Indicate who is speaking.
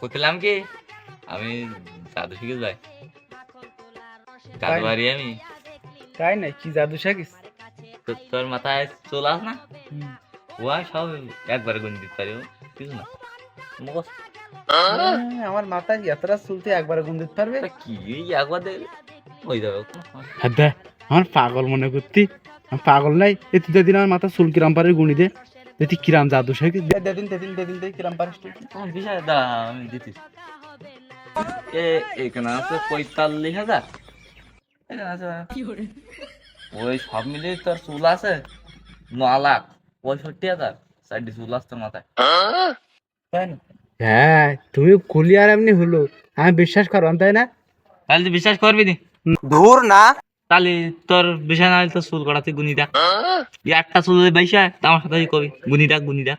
Speaker 1: করছিলাম কি? আমি জাদু শিখে যাই। জাদু বাড়ি আমি।
Speaker 2: তাই না কি জাদু শিখিস?
Speaker 1: তোর মাথায় চুল আস না? ও আমি সব একবারে গুণ দিতে পারি কিছু না। মুখস্থ।
Speaker 2: হ্যাঁ, আমার মাথায় এতটা চুলতে একবার গুন দিতে পারবে?
Speaker 1: কি একবার দেখলে হয়ে যাবে
Speaker 3: হ্যাঁ আমার পাগল মনে করতি। পাগল নাই এ তুই দিন আমার মাথা চুল কিরাম পারে গুনি দে। কিরাম জাদু শেখি
Speaker 2: দে- দেদিন দেদিন দেদিন দেই কিরাম পারিস তুই।
Speaker 1: তোমার বিষয় দা আমি দিতেছি এ এখানে আছে পঁয়তাল্লিশ হাজার। এখানে আছে ওই সব মিলিয়ে তোর চুল আছে ন লাখ পঁয়ষট্টি হাজার। চারটি চুল আসছে মাথায়।
Speaker 2: তাই না?
Speaker 3: হ্যাঁ তুমি কুলি আর এমনি হলো। আমি বিশ্বাস করবাম তাই না?
Speaker 1: তাহলে তুই বিশ্বাস করবি নি?
Speaker 2: দূর না।
Speaker 1: তাহলে তোর বিষয় না তোর চুল করাতে গুনি দেখ। একটা চুল তা আমার সাথে কবি গুনি দেখ গুনি দেখ।